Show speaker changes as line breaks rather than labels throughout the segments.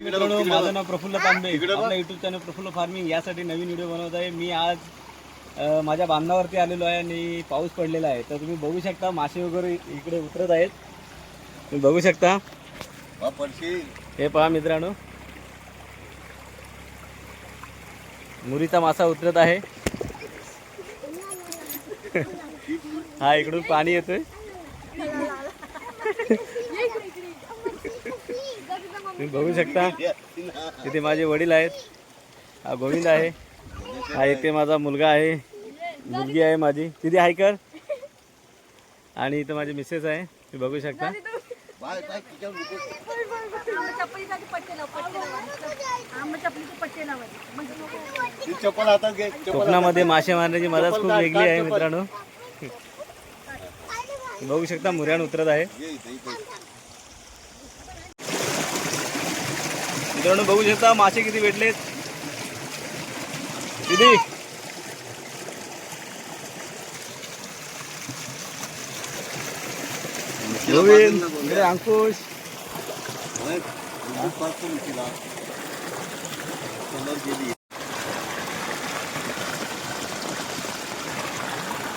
मित्रांनो माझं नाव प्रफुल्ल तांबे आपल्या युट्यूब चॅनल प्रफुल्ल फार्मिंग. यासाठी नवीन व्हिडिओ बनवत आहे. मी आज अ, माझ्या बांधावरती आलेलो आहे आणि पाऊस पडलेला आहे. तर तुम्ही बघू शकता मासे वगैरे इकडे उतरत आहेत. तुम्ही बघू शकता. हे पहा मित्रांनो. मुरीचा मासा उतरत आहे. हा इकडून पाणी येतोय. तुम्ही बघू शकता. इथे माझे वडील आहेत. हा गोविंद आहे. हा इथे माझा मुलगा आहे. मुलगी आहे माझी. तिथे कर. आणि इथं माझी मिसेस आहे. तुम्ही बघू शकता. कोकणामध्ये मासे मारण्याची मजाच खूप वेगळी आहे मित्रांनो. बघू शकता मुऱ्याण उतरत आहे. मित्रांनो बघू शकता मासे किती भेटलेत. इकडे अंकुश.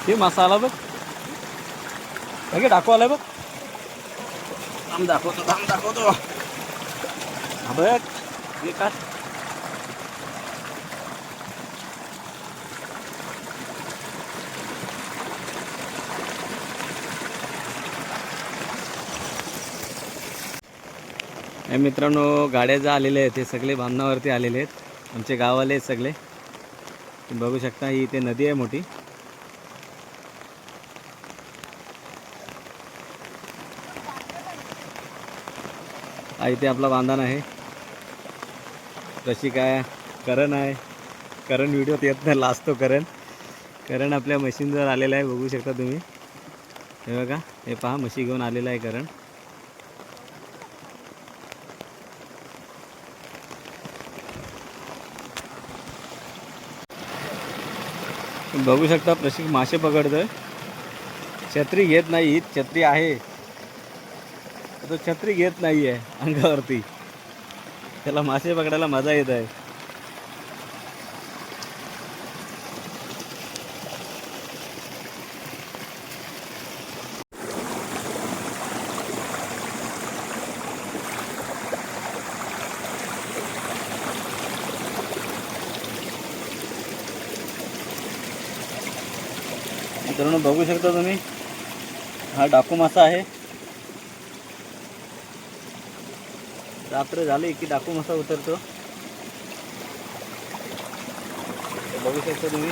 हे मासा आला बघ. डाकू आलाय बघ. आम दाखवतो आम दाखवतो. बघ. हे मित्रांनो गाड्या ज्या आलेल्या आहेत ते सगळे बांधणावरती आलेले आहेत. आमचे गाववाले आहेत सगळे. तुम्ही बघू शकता ही इथे नदी आहे मोठी. हा इथे आपला बांधण आहे. तशी काय करण आहे. करण व्हिडिओत येत नाही लाजतो करण. करण आपल्या मशीनजवळ आलेला आहे बघू शकता तुम्ही. हे बघा हे पहा म्हशी घेऊन आलेला आहे करण. बघू शकता प्रशिक मासे पकडतोय. छत्री घेत नाही छत्री आहे. तो छत्री घेत नाही आहे अंगावरती. त्याला मासे पकडायला मजा येत आहे. मित्रांनो बघू शकता तुम्ही हा डाकू मासा आहे. रात्र झाली की डाकू मसा उतरतो. बघू शकता तुम्ही.